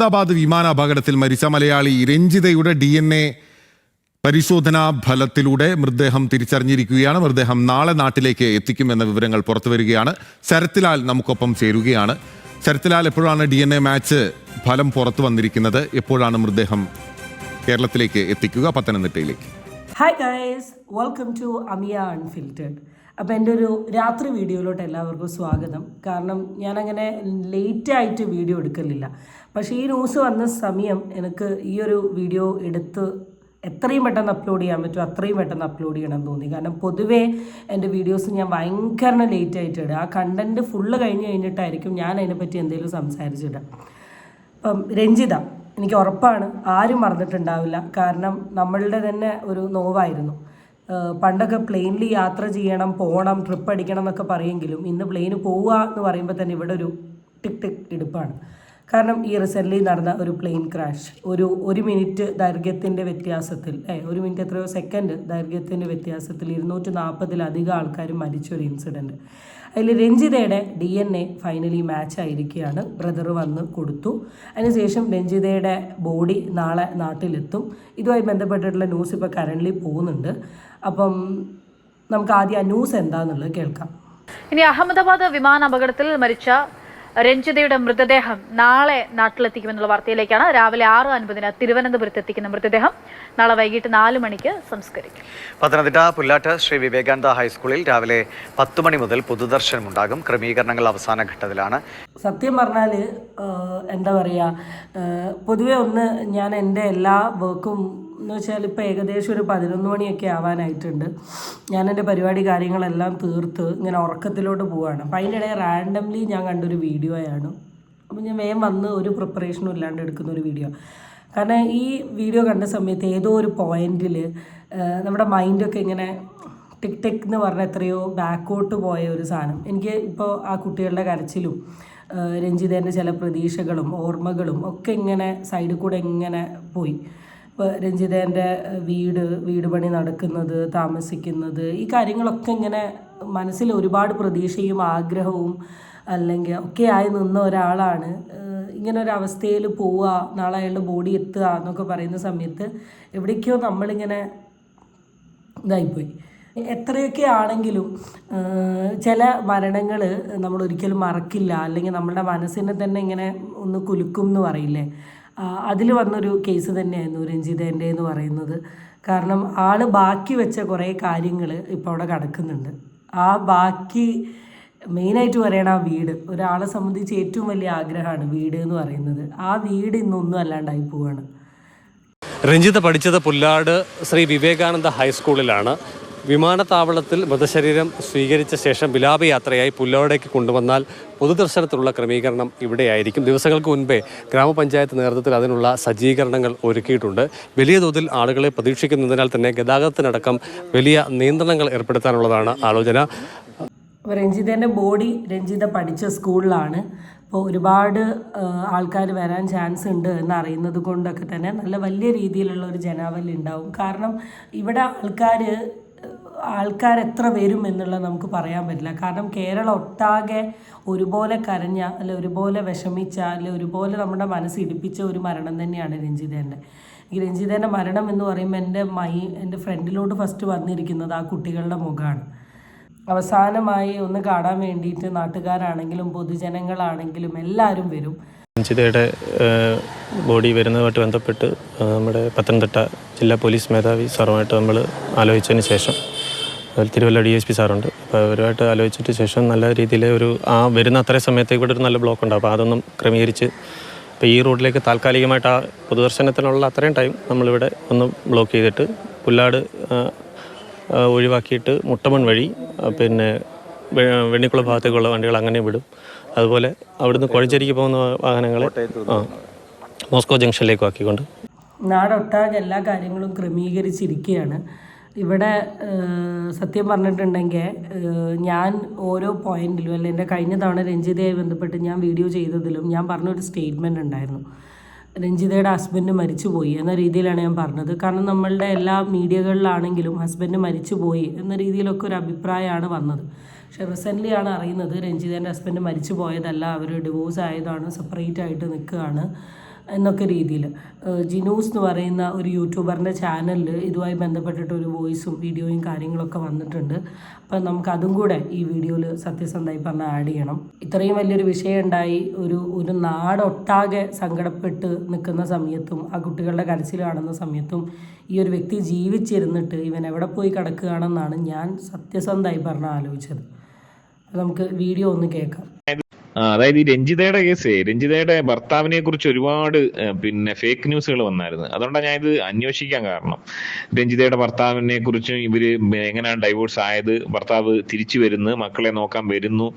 അഹമ്മദാബാദ് വിമാന അപകടത്തിൽ മരിച്ച മലയാളി രഞ്ജിതയുടെ ഡി എൻ എ പരിശോധനാ ഫലത്തിലൂടെ മൃതദേഹം തിരിച്ചറിഞ്ഞിരിക്കുകയാണ്. മൃതദേഹം നാളെ നാട്ടിലേക്ക് എത്തിക്കുമെന്ന വിവരങ്ങൾ പുറത്തു വരികയാണ്. ശരത്ലാൽ നമുക്കൊപ്പം ചേരുകയാണ്. ശരത്ലാൽ എപ്പോഴാണ് ഡി എൻ എ മാച്ച് ഫലം പുറത്തു വന്നിരിക്കുന്നത്? എപ്പോഴാണ് മൃതദേഹം കേരളത്തിലേക്ക് എത്തിക്കുക? പത്തനംതിട്ടയിലേക്ക്. Hi guys welcome to Amiya unfiltered അപ്പോൾ എന്റെ ഒരു രാത്രി വീഡിയോയിലോട്ട് എല്ലാവർക്കും സ്വാഗതം. കാരണം ഞാനങ്ങനെ ലേറ്റായിട്ട് വീഡിയോ എടുക്കലില്ല. പക്ഷേ ഈ ന്യൂസ് വന്ന സമയം എനിക്ക് ഈ ഒരു വീഡിയോ എടുത്ത് എത്രയും പെട്ടെന്ന് അപ്ലോഡ് ചെയ്യാൻ പറ്റും അത്രയും പെട്ടെന്ന് അപ്ലോഡ് ചെയ്യണം തോന്നി. കാരണം പൊതുവേ എന്റെ വീഡിയോസ് ഞാൻ ഭയങ്കര ലേറ്റ് ആയിട്ട് ഇടുക. ആ കണ്ടന്റ് ഫുള്ള് കഴിഞ്ഞ് കഴിഞ്ഞിട്ടായിരിക്കും ഞാൻ അതിനെപ്പറ്റി എന്തെങ്കിലും സംസാരിച്ചിടുക. അപ്പം രഞ്ജിത എനിക്ക് ഉറപ്പാണ് ആരും മറന്നിട്ടുണ്ടാവില്ല. കാരണം നമ്മളുടെ തന്നെ ഒരു നോവായിരുന്നു. പണ്ടൊക്കെ പ്ലെയിനിൽ യാത്ര ചെയ്യണം പോകണം ട്രിപ്പ് അടിക്കണം എന്നൊക്കെ പറയുമെങ്കിലും ഇന്ന് പ്ലെയിന് പോവുക എന്ന് പറയുമ്പോൾ തന്നെ ഇവിടെ ഒരു ടിക് ടിക് ഇടുപ്പാണ്. കാരണം ഈ റിസെന്റ്ലി നടന്ന ഒരു പ്ലെയിൻ ക്രാഷ് ഒരു ഒരു മിനിറ്റ് ദൈർഘ്യത്തിന്റെ വ്യത്യാസത്തിൽ ഒരു മിനിറ്റ് എത്രയോ സെക്കൻഡ് ദൈർഘ്യത്തിന്റെ വ്യത്യാസത്തിൽ ഇരുന്നൂറ്റി നാൽപ്പതിലധികം ആൾക്കാർ മരിച്ച ഒരു ഇൻസിഡന്റ് അതിൽ രഞ്ജിതയുടെ D N A finally match ആയിരിക്കുകയാണ്. ബ്രദർ വന്ന് കൊടുത്തു. അതിനുശേഷം രഞ്ജിതയുടെ ബോഡി നാളെ നാട്ടിലെത്തും. ഇതുമായി ബന്ധപ്പെട്ടിട്ടുള്ള ന്യൂസ് ഇപ്പോൾ കറന്റ്ലി പോകുന്നുണ്ട്. അപ്പം നമുക്ക് ആദ്യം ആ ന്യൂസ് എന്താണെന്നുള്ളത് കേൾക്കാം. ഇനി അഹമ്മദാബാദ് വിമാന അപകടത്തിൽ മരിച്ച രഞ്ജിതയുടെ മൃതദേഹം നാളെ നാട്ടിലെത്തിക്കുമെന്നുള്ള വാർത്തയിലേക്കാണ്. രാവിലെ ആറ് അൻപതിന് തിരുവനന്തപുരത്ത് എത്തിക്കുന്ന മൃതദേഹം നാളെ വൈകിട്ട് നാല് മണിക്ക് സംസ്കരിക്കും. പത്തനംതിട്ട പുല്ലാട്ട് ശ്രീ വിവേകാനന്ദ ഹൈസ്കൂളിൽ രാവിലെ പത്ത് മണി മുതൽ പൊതുദർശനം ഉണ്ടാകും ക്രമീകരണങ്ങൾ അവസാന ഘട്ടത്തിലാണ്. സത്യം പറഞ്ഞാൽ എന്താ പറയുക പൊതുവെ ഒന്ന് ഞാൻ എന്റെ എല്ലാ വർക്കും എന്ന് വെച്ചാൽ ഇപ്പോൾ ഏകദേശം ഒരു പതിനൊന്ന് മണിയൊക്കെ ആവാനായിട്ടുണ്ട്. ഞാൻ എന്റെ പരിപാടി കാര്യങ്ങളെല്ലാം തീർത്ത് ഇങ്ങനെ ഉറക്കത്തിലോട്ട് പോവുകയാണ് അപ്പം അതിന്റെ ഇടയിൽ റാൻഡംലി ഞാൻ കണ്ടൊരു വീഡിയോയാണ് അപ്പം ഞാൻ വേഗം വന്ന് ഒരു പ്രിപ്പറേഷനും ഇല്ലാണ്ട് എടുക്കുന്ന ഒരു വീഡിയോ കാരണം ഈ വീഡിയോ കണ്ട സമയത്ത് ഏതോ ഒരു പോയിന്റിൽ നമ്മുടെ മൈൻഡൊക്കെ ഇങ്ങനെ ടിക് ടിക് എന്ന് പറഞ്ഞ എത്രയോ ബാക്കോട്ട് പോയ ഒരു സാധനം. എനിക്ക് ഇപ്പോൾ ആ കുട്ടികളുടെ കരച്ചിലും രഞ്ജിതേന്റെ ചില പ്രതീക്ഷകളും ഓർമ്മകളും ഒക്കെ ഇങ്ങനെ സൈഡിൽ കൂടെ ഇങ്ങനെ പോയി. ഇപ്പോൾ രഞ്ജിതേന്റെ വീട് വീട് പണി നടക്കുന്നത് താമസിക്കുന്നത് ഈ കാര്യങ്ങളൊക്കെ ഇങ്ങനെ മനസ്സിൽ ഒരുപാട് പ്രതീക്ഷയും ആഗ്രഹവും അല്ലെങ്കിൽ ഒക്കെ ആയി നിന്ന ഒരാളാണ്. ഇങ്ങനെ ഒരു അവസ്ഥയിൽ പോവുക നാളെ അയാളുടെ ബോഡി എത്തുക എന്നൊക്കെ പറയുന്ന സമയത്ത് എവിടേക്കോ നമ്മളിങ്ങനെ ഇതായിപ്പോയി. എത്രയൊക്കെ ആണെങ്കിലും ചില മരണങ്ങൾ നമ്മൾ ഒരിക്കലും മറക്കില്ല. അല്ലെങ്കിൽ നമ്മുടെ മനസ്സിനെ തന്നെ ഇങ്ങനെ ഒന്ന് കുലുക്കും എന്ന് പറയില്ലേ? അതിൽ വന്നൊരു കേസ് തന്നെയായിരുന്നു രഞ്ജിതേന്റെ എന്ന് പറയുന്നത്. കാരണം ആൾ ബാക്കി വെച്ച കുറേ കാര്യങ്ങൾ ഇപ്പോൾ അവിടെ കിടക്കുന്നുണ്ട്. ആ ബാക്കി മെയിനായിട്ട് പറയണ ആ വീട് ഒരാളെ സംബന്ധിച്ച് ഏറ്റവും വലിയ ആഗ്രഹമാണ് വീട് എന്ന് പറയുന്നത്. ആ വീട് ഇന്നൊന്നും അല്ലാണ്ടായി പോവാണ്. രഞ്ജിത പഠിച്ചത് പുല്ലാട് ശ്രീ വിവേകാനന്ദ ഹൈസ്കൂളിലാണ്. വിമാനത്താവളത്തിൽ മൃതശരീരം സ്വീകരിച്ച ശേഷം വിലാപയാത്രയായി പുല്ലോടേക്ക് കൊണ്ടുവന്നാൽ പൊതുദർശനത്തിനുള്ള ക്രമീകരണം ഇവിടെയായിരിക്കും. ദിവസങ്ങൾക്ക് മുൻപേ ഗ്രാമപഞ്ചായത്ത് നേതൃത്വത്തിൽ അതിനുള്ള സജ്ജീകരണങ്ങൾ ഒരുക്കിയിട്ടുണ്ട്. വലിയ തോതിൽ ആളുകളെ പ്രതീക്ഷിക്കുന്നതിനാൽ തന്നെ ഗതാഗതത്തിനടക്കം വലിയ നിയന്ത്രണങ്ങൾ ഏർപ്പെടുത്താനുള്ളതാണ് ആലോചന. രഞ്ജിതേന്റെ ബോഡി രഞ്ജിത പഠിച്ച സ്കൂളിലാണ്. അപ്പോൾ ഒരുപാട് ആൾക്കാർ വരാൻ ചാൻസ് ഉണ്ട് എന്ന് അറിയുന്നത് കൊണ്ടൊക്കെ തന്നെ നല്ല വലിയ രീതിയിലുള്ള ഒരു ജനാവലി ഉണ്ടാവും. കാരണം ഇവിടെ ആൾക്കാർ ആൾക്കാർ എത്ര വരും എന്നുള്ളത് നമുക്ക് പറയാൻ പറ്റില്ല. കാരണം കേരളം ഒട്ടാകെ ഒരുപോലെ കരഞ്ഞ അല്ലെ ഒരുപോലെ വിഷമിച്ച അല്ലെ ഒരുപോലെ നമ്മുടെ മനസ്സ് ഇടിപ്പിച്ച ഒരു മരണം തന്നെയാണ് രഞ്ജിതേന്റെ. ഈ രഞ്ജിതേന്റെ മരണം എന്ന് പറയുമ്പോൾ എന്റെ മൈ എന്റെ ഫ്രണ്ടിലോട്ട് ഫസ്റ്റ് വന്നിരിക്കുന്നത് ആ കുട്ടികളുടെ മുഖമാണ് അവസാനമായി ഒന്ന് കാണാൻ വേണ്ടിയിട്ട് നാട്ടുകാരാണെങ്കിലും പൊതുജനങ്ങളാണെങ്കിലും എല്ലാവരും വരും. രഞ്ജിതയുടെ ബോഡി വരുന്നതുമായിട്ട് ബന്ധപ്പെട്ട് നമ്മുടെ പത്തനംതിട്ട ജില്ലാ പോലീസ് മേധാവി സാറുമായിട്ട് നമ്മൾ ആലോചിച്ചതിന് ശേഷം അതിൽ തിരുവല്ല ഡി എസ് പി സാറുണ്ട്. അപ്പോൾ അവരുമായിട്ട് ആലോചിച്ചിട്ട് ശേഷം നല്ല രീതിയിൽ ഒരു ആ വരുന്ന അത്രയും സമയത്തേക്ക് ഇവിടെ ഒരു നല്ല ബ്ലോക്ക് ഉണ്ട്. അപ്പോൾ അതൊന്നും ക്രമീകരിച്ച് ഇപ്പോൾ ഈ റോഡിലേക്ക് താൽക്കാലികമായിട്ട് ആ പൊതുദർശനത്തിനുള്ള അത്രയും ടൈം നമ്മളിവിടെ ഒന്ന് ബ്ലോക്ക് ചെയ്തിട്ട് പുല്ലാട് ഒഴിവാക്കിയിട്ട് മുട്ടമൺ വഴി പിന്നെ വെണ്ണിക്കുള വെണ്ണിക്കുളം ഭാഗത്തേക്കുള്ള വണ്ടികൾ അങ്ങനെ വിടും. അതുപോലെ അവിടുന്ന് കുഴഞ്ചേരിക്ക് പോകുന്ന വാഹനങ്ങളെ മോസ്കോ ജംഗ്ഷനിലേക്ക് ആക്കിക്കൊണ്ട്. നാടൊട്ടാകെ എല്ലാ കാര്യങ്ങളും ക്രമീകരിച്ചിരിക്കുകയാണ്. ഇവിടെ സത്യം പറഞ്ഞിട്ടുണ്ടെങ്കിൽ ഞാൻ ഓരോ പോയിന്റിലും അല്ലെ എന്റെ കഴിഞ്ഞ തവണ രഞ്ജിതയായി ബന്ധപ്പെട്ട് ഞാൻ വീഡിയോ ചെയ്തതിലും ഞാൻ പറഞ്ഞൊരു സ്റ്റേറ്റ്മെന്റ് ഉണ്ടായിരുന്നു. രഞ്ജിതയുടെ ഹസ്ബൻഡ് മരിച്ചുപോയി എന്ന രീതിയിലാണ് ഞാൻ പറഞ്ഞത്. കാരണം നമ്മളുടെ എല്ലാ മീഡിയകളിലാണെങ്കിലും ഹസ്ബൻഡ് മരിച്ചുപോയി എന്ന രീതിയിലൊക്കെ ഒരു അഭിപ്രായമാണ് വന്നത്. പക്ഷെ റീസെന്റ്ലി ആണ് അറിയുന്നത് രഞ്ജിതേന്റെ ഹസ്ബൻഡ് മരിച്ചു പോയതല്ല അവർ ഡിവോഴ്സ് ആയതാണ് സെപ്പറേറ്റ് ആയിട്ട് നിൽക്കുകയാണ്. എന്നൊക്കെ രീതിയിൽ. ജിനൂസ് എന്ന് പറയുന്ന ഒരു യൂട്യൂബറിന്റെ ചാനലിൽ ഇതുമായി ബന്ധപ്പെട്ടിട്ട് ഒരു വോയിസും വീഡിയോയും കാര്യങ്ങളൊക്കെ വന്നിട്ടുണ്ട്. അപ്പം നമുക്ക് അതും കൂടെ ഈ വീഡിയോയിൽ സത്യസന്ധമായി പറഞ്ഞ് ആഡ് ചെയ്യണം. ഇത്രയും വലിയൊരു വിഷയം ഉണ്ടായി ഒരു ഒരു നാടൊട്ടാകെ സങ്കടപ്പെട്ട് നിൽക്കുന്ന സമയത്തും ആ കുട്ടികളുടെ കരച്ചിൽ കാണുന്ന സമയത്തും ഈ ഒരു വ്യക്തി ജീവിച്ചിരുന്നിട്ട് ഇവൻ എവിടെ പോയി കിടക്കുകയാണെന്നാണ് ഞാൻ സത്യസന്ധമായി പറഞ്ഞ് ആലോചിച്ചത്. നമുക്ക് വീഡിയോ ഒന്ന് കേൾക്കാം. അതായത് ഈ രഞ്ജിതയുടെ കേസേ രഞ്ജിതയുടെ ഭർത്താവിനെ കുറിച്ച് ഒരുപാട് പിന്നെ ഫേക്ക് ന്യൂസുകൾ വന്നായിരുന്നു. അതുകൊണ്ടാണ് ഞാൻ ഇത് അന്വേഷിക്കാൻ കാരണം. രഞ്ജിതയുടെ ഭർത്താവിനെ കുറിച്ചും ഇവർ എങ്ങനെയാണ് ഡൈവോഴ്സ് ആയത് ഭർത്താവ് തിരിച്ചു വരുന്നു മക്കളെ നോക്കാൻ വരുന്നു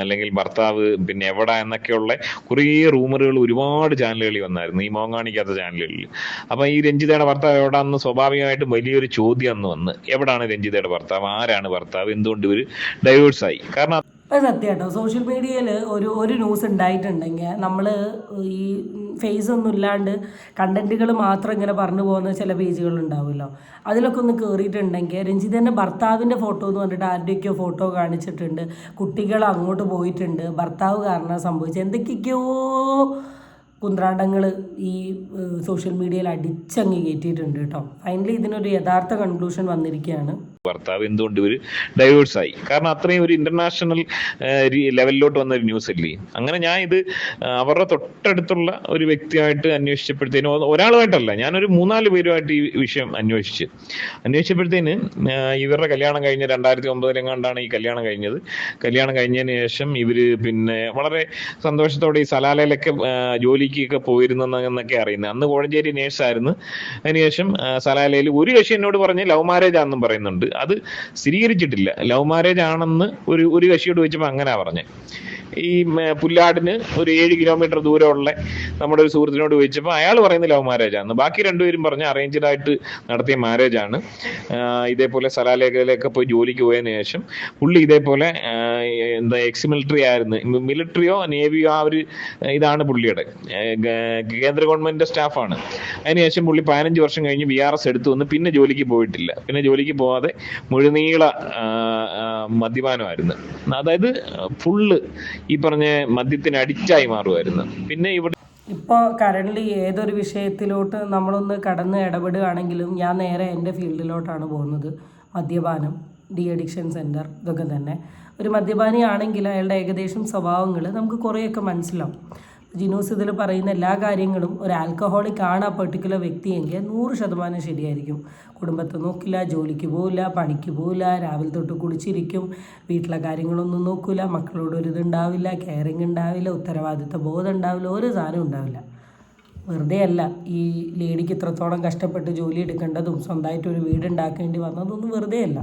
അല്ലെങ്കിൽ ഭർത്താവ് പിന്നെ എവിടെ എന്നൊക്കെയുള്ള കുറേ റൂമറുകൾ ഒരുപാട് ചാനലുകളിൽ വന്നായിരുന്നു ഈ മോൻ കാണിക്കാത്ത ചാനലുകളിൽ അപ്പൊ ഈ രഞ്ജിതയുടെ ഭർത്താവ് എവിടാന്ന് സ്വാഭാവികമായിട്ടും വലിയൊരു ചോദ്യം അന്ന് വന്ന് എവിടാണ് രഞ്ജിതയുടെ ഭർത്താവ്? ആരാണ് ഭർത്താവ്? എന്തുകൊണ്ട് ഇവർ ഡൈവോഴ്സ് ആയി? കാരണം അത് സത്യം കേട്ടോ. സോഷ്യൽ മീഡിയയിൽ ഒരു ഒരു ന്യൂസ് ഉണ്ടായിട്ടുണ്ടെങ്കിൽ നമ്മൾ ഈ ഫേസ് ഒന്നും ഇല്ലാണ്ട് കണ്ടന്റുകൾ മാത്രം ഇങ്ങനെ പറഞ്ഞു പോകുന്ന ചില പേജുകൾ ഉണ്ടാവുമല്ലോ. അതിലൊക്കെ ഒന്ന് കയറിയിട്ടുണ്ടെങ്കിൽ രഞ്ജിതന്റെ ഭർത്താവിന്റെ ഫോട്ടോ എന്ന് പറഞ്ഞിട്ട് ആരുടെയൊക്കെയോ ഫോട്ടോ കാണിച്ചിട്ടുണ്ട്. കുട്ടികൾ അങ്ങോട്ട് പോയിട്ടുണ്ട്. ഭർത്താവ് കാരണം സംഭവിച്ചത്. എന്തൊക്കെയൊക്കെയോ കുന്ത്രാണ്ടങ്ങൾ ഈ സോഷ്യൽ മീഡിയയിൽ അടിച്ചങ്ങ് കയറ്റിയിട്ടുണ്ട് കേട്ടോ. ഫൈനലി ഇതിനൊരു യഥാർത്ഥ കൺക്ലൂഷൻ വന്നിരിക്കുകയാണ്. ഭർത്താവ് എന്തുകൊണ്ട് ഇവർ ഡൈവേഴ്സ് ആയി? കാരണം അത്രയും ഒരു ഇന്റർനാഷണൽ ലെവലിലോട്ട് വന്ന ഒരു ന്യൂസ് അല്ലേ? അങ്ങനെ ഞാൻ ഇത് അവരുടെ തൊട്ടടുത്തുള്ള ഒരു വ്യക്തിയായിട്ട് അന്വേഷിച്ചപ്പോഴത്തേനും ഒരാളുമായിട്ടല്ല ഞാനൊരു മൂന്നാൽ പേരുമായിട്ട് ഈ വിഷയം അന്വേഷിച്ച്. അന്വേഷിച്ചപ്പോഴത്തേന് ഇവരുടെ കല്യാണം കഴിഞ്ഞ രണ്ടായിരത്തി ഒമ്പതിലെങ്ങാണ്ടാണ് ഈ കല്യാണം കഴിഞ്ഞത്. കല്യാണം കഴിഞ്ഞതിന് ശേഷം ഇവർ പിന്നെ വളരെ സന്തോഷത്തോടെ ഈ സലാലയിലൊക്കെ ജോലിക്കൊക്കെ പോയിരുന്നെന്നൊക്കെ അറിയുന്നത്. അന്ന് കോഴഞ്ചേരി നേഴ്സായിരുന്നു അതിനുശേഷം സലാലയിൽ ഒരു കക്ഷി എന്നോട് പറഞ്ഞ് ലവ് മാരേജ് ആണെന്നും പറയുന്നുണ്ട്. അത് സ്ഥിരീകരിച്ചിട്ടില്ല. ലവ് മാരേജ് ആണെന്ന് ഒരു ഒരു കക്ഷിയോട് ചോദിച്ചപ്പോൾ അങ്ങനെ പറഞ്ഞേ. ഈ പുല്ലാടിന് ഒരു ഏഴ് കിലോമീറ്റർ ദൂരമുള്ള നമ്മുടെ ഒരു സുഹൃത്തിനോട് ചോദിച്ചപ്പോൾ അയാൾ പറയുന്ന ലവ് മാരേജ് ആണ് ബാക്കി രണ്ടുപേരും പറഞ്ഞ അറേഞ്ച്ഡ് ആയിട്ട് നടത്തിയ മാരേജ് ആണ്. ഇതേപോലെ സലാലേഖയിലൊക്കെ പോയി ജോലിക്ക് പോയതിനു ശേഷം പുള്ളി ഇതേപോലെ എന്താ എക്സ് മിലിറ്ററി ആയിരുന്നു മിലിറ്ററിയോ നേവിയോ ആ ഒരു ഇതാണ് പുള്ളിയുടെ. കേന്ദ്ര ഗവൺമെന്റിന്റെ സ്റ്റാഫാണ് അതിനുശേഷം പുള്ളി പതിനഞ്ച് വർഷം കഴിഞ്ഞ് ബി ആർ എസ് എടുത്തു വന്ന് പിന്നെ ജോലിക്ക് പോയിട്ടില്ല. പിന്നെ ജോലിക്ക് പോവാതെ മുഴുനീള മദ്യപാനമായിരുന്നു. അതായത് ഫുള്ള് ഈ പറഞ്ഞ മദ്യത്തിന് അഡിക്റ്റായി മാറുമായിരുന്നു പിന്നെ ഇവിടെ ഇപ്പോൾ കറന്റ്ലി ഏതൊരു വിഷയത്തിലോട്ട് നമ്മളൊന്ന് കടന്ന് ഇടപെടുകയാണെങ്കിലും ഞാൻ നേരെ എന്റെ ഫീൽഡിലോട്ടാണ് പോകുന്നത്. മദ്യപാനം ഡി അഡിക്ഷൻ സെന്റർ ഇതൊക്കെ തന്നെ. ഒരു മദ്യപാനിയാണെങ്കിൽ അയാളുടെ ഏകദേശം സ്വഭാവങ്ങൾ നമുക്ക് കുറേയൊക്കെ മനസ്സിലാവും. ജിനൂസ് ഇതിൽ പറയുന്ന എല്ലാ കാര്യങ്ങളും ഒരു ആൽക്കഹോളിക് ആണ് ആ പെർട്ടിക്കുലർ വ്യക്തിയെങ്കിൽ നൂറ് ശതമാനം ശരിയായിരിക്കും. കുടുംബത്തെ നോക്കില്ല ജോലിക്ക് പോവില്ല പണിക്ക് പോവില്ല രാവിലെ തൊട്ട് കുടിച്ചിരിക്കും വീട്ടിലെ കാര്യങ്ങളൊന്നും നോക്കില്ല മക്കളോട് ഒരു കെയറിങ് ഉണ്ടാവില്ല ഉത്തരവാദിത്ത ബോധം ഉണ്ടാവില്ല ഒരു സാധനം ഉണ്ടാവില്ല. വെറുതെ അല്ല ഈ ലേഡിക്ക് ഇത്രത്തോളം കഷ്ടപ്പെട്ട് ജോലി എടുക്കേണ്ടതും സ്വന്തമായിട്ട് ഒരു വീട് ഉണ്ടാക്കേണ്ടി വന്നതൊന്നും വെറുതെ അല്ല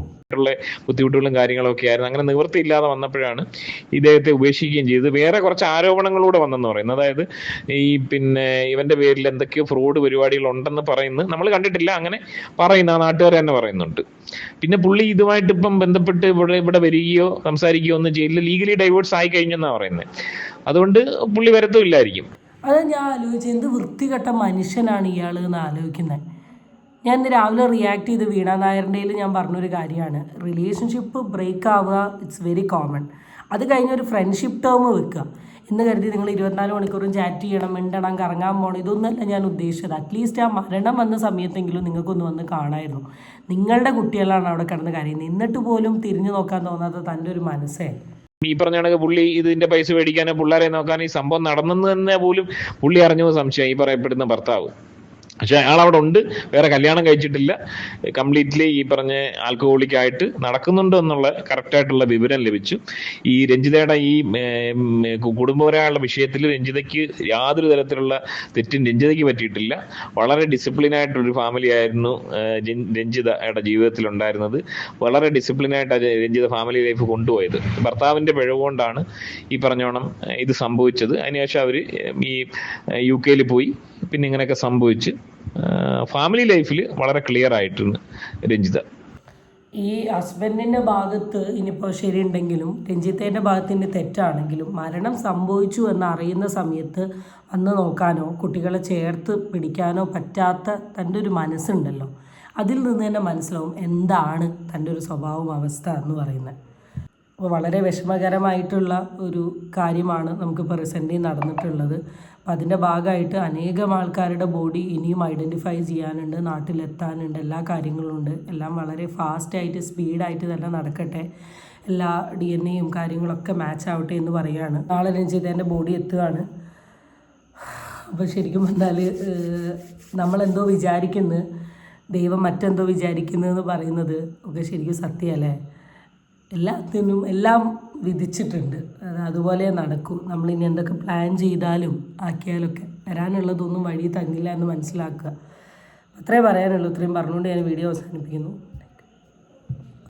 ബുദ്ധിമുട്ടുകളും കാര്യങ്ങളൊക്കെ ആയിരുന്നു. അങ്ങനെ നിവൃത്തിയില്ലാതെ വന്നപ്പോഴാണ് ഇദ്ദേഹത്തെ ഉപേക്ഷിക്കുകയും ചെയ്തത്. വേറെ കുറച്ച് ആരോപണങ്ങളൂടെ വന്നെന്ന് പറയുന്നത് അതായത് ഈ പിന്നെ ഇവന്റെ പേരിൽ എന്തൊക്കെയോ ഫ്രോഡ് പരിപാടികൾ ഉണ്ടെന്ന് പറയുന്നു. നമ്മൾ കണ്ടിട്ടില്ല. അങ്ങനെ പറയുന്ന. നാട്ടുകാർ തന്നെ പറയുന്നുണ്ട്. പിന്നെ പുള്ളി ഇതുമായിട്ട് ഇപ്പം ബന്ധപ്പെട്ട് ഇവിടെ ഇവിടെ വരികയോ സംസാരിക്കുകയോ ഒന്നും ചെയ്യില്ല. ലീഗലി ഡൈവേഴ്സ് ആയി കഴിഞ്ഞെന്നാണ് പറയുന്നത് അതുകൊണ്ട് പുള്ളി വരത്തുമില്ലായിരിക്കും. അത് ഞാൻ ആലോചിച്ച്? എന്ത് വൃത്തികെട്ട മനുഷ്യനാണ് ഇയാൾ എന്ന് ആലോചിക്കുന്നത് ഞാൻ ഇന്ന് രാവിലെ റിയാക്ട് ചെയ്ത് വീണ നായരുടെയിൽ ഞാൻ പറഞ്ഞൊരു കാര്യമാണ്. റിലേഷൻഷിപ്പ് ബ്രേക്ക് ആവുക ഇറ്റ്സ് വെരി കോമൺ അത് കഴിഞ്ഞ് ഒരു ഫ്രണ്ട്ഷിപ്പ് ടേം വെക്കുക. എന്ന് കരുതി നിങ്ങൾ ഇരുപത്തിനാല് മണിക്കൂറും ചാറ്റ് ചെയ്യണം മിണ്ടണം കറങ്ങാൻ പോകണം ഇതൊന്നല്ല ഞാൻ ഉദ്ദേശിച്ചത്. അറ്റ്ലീസ്റ്റ് ആ മരണം വന്ന സമയത്തെങ്കിലും നിങ്ങൾക്കൊന്ന് വന്ന് കാണായിരുന്നു. നിങ്ങളുടെ കുട്ടികളാണ് അവിടെ കിടന്ന് കരയുന്നത്. എന്നിട്ട് പോലും തിരിഞ്ഞു നോക്കാൻ തോന്നാത്ത തന്റെ ഒരു മനസ്സേ. ഈ പറഞ്ഞ കണക്ക് പുള്ളി ഇതിന്റെ പൈസ മേടിക്കാനോ പിള്ളേരെ നോക്കാനോ ഈ സംഭവം നടന്നെന്ന് തന്നെ പോലും പുള്ളി അറിഞ്ഞു സംശയം ഈ പറയപ്പെടുന്ന ഭർത്താവ്. പക്ഷെ അയാൾ അവിടെ ഉണ്ട്. വേറെ കല്യാണം കഴിച്ചിട്ടില്ല. കംപ്ലീറ്റ്ലി ഈ പറഞ്ഞ ആൽക്കഹോളിക് ആയിട്ട് നടക്കുന്നുണ്ട് എന്നുള്ള കറക്റ്റ് ആയിട്ടുള്ള വിവരം ലഭിച്ചു. ഈ രഞ്ജിതയുടെ ഈ കുടുംബപരമായുള്ള വിഷയത്തിൽ രഞ്ജിതയ്ക്ക് യാതൊരു തരത്തിലുള്ള തെറ്റും രഞ്ജിതയ്ക്ക് പറ്റിയിട്ടില്ല. വളരെ ഡിസിപ്ലിൻ ആയിട്ടൊരു ഫാമിലി ആയിരുന്നു രഞ്ജിതയുടെ ജീവിതത്തിൽ ഉണ്ടായിരുന്നത് വളരെ അത് രഞ്ജിത ഫാമിലി ലൈഫ് കൊണ്ടുപോയത്. ഭർത്താവിന്റെ പിഴവുകൊണ്ടാണ് ഈ പറഞ്ഞോണം ഇത് സംഭവിച്ചത്. അതിനുശേഷം അവർ ഈ യു കെയിൽ പോയി. പിന്നെ ഇങ്ങനെയൊക്കെ സംഭവിച്ച് ഫാമിലി ലൈഫിൽ വളരെ ക്ലിയർ ആയിട്ടുണ്ട് രഞ്ജിത. ഈ ഹസ്ബൻഡിന്റെ ഭാഗത്ത് ഇനിയിപ്പോൾ ശരിയുണ്ടെങ്കിലും രഞ്ജിത്തേന്റെ ഭാഗത്ത് ഇനി തെറ്റാണെങ്കിലും മരണം സംഭവിച്ചു എന്ന് അറിയുന്ന സമയത്ത് അന്ന് നോക്കാനോ കുട്ടികളെ ചേർത്ത് പിടിക്കാനോ പറ്റാത്ത തന്റെ ഒരു മനസ്സുണ്ടല്ലോ. അതിൽ നിന്ന് തന്നെ മനസ്സിലാവും എന്താണ് തന്റെ ഒരു സ്വഭാവം അവസ്ഥ എന്ന് പറയുന്നത്. അപ്പോൾ വളരെ വിഷമകരമായിട്ടുള്ള ഒരു കാര്യമാണ് നമുക്കിപ്പോൾ റീസെന്റ്ലി നടന്നിട്ടുള്ളത്. അപ്പം അതിന്റെ ഭാഗമായിട്ട് അനേകം ആൾക്കാരുടെ ബോഡി ഇനിയും ഐഡന്റിഫൈ ചെയ്യാനുണ്ട് നാട്ടിലെത്താനുണ്ട് എല്ലാ കാര്യങ്ങളുണ്ട് എല്ലാം വളരെ ഫാസ്റ്റായിട്ട് സ്പീഡായിട്ട് തന്നെ നടക്കട്ടെ. എല്ലാ ഡി എൻ എയും കാര്യങ്ങളൊക്കെ മാച്ച് ആവട്ടെ എന്ന് പറയുകയാണ്. നാളെ രഞ്ജിതേന്റെ ബോഡി എത്തുകയാണ്. അപ്പോൾ ശരിക്കും പറഞ്ഞാൽ നമ്മളെന്തോ വിചാരിക്കുന്നു ദൈവം മറ്റെന്തോ വിചാരിക്കുന്നു എന്ന് പറയുന്നത് ഒക്കെ ശരിക്കും സത്യമല്ലേ എല്ലാത്തിനും എല്ലാം വിധിച്ചിട്ടുണ്ട്. അതുപോലെ നടക്കും. നമ്മൾ ഇനി എന്തൊക്കെ പ്ലാൻ ചെയ്താലും ആക്കിയാലൊക്കെ വരാനുള്ളതൊന്നും വഴി തന്നില്ല എന്ന് മനസ്സിലാക്കുക. അത്രേ പറയാനുള്ളൂ. ഇത്രയും പറഞ്ഞുകൊണ്ട് ഞാൻ വീഡിയോ അവസാനിപ്പിക്കുന്നു.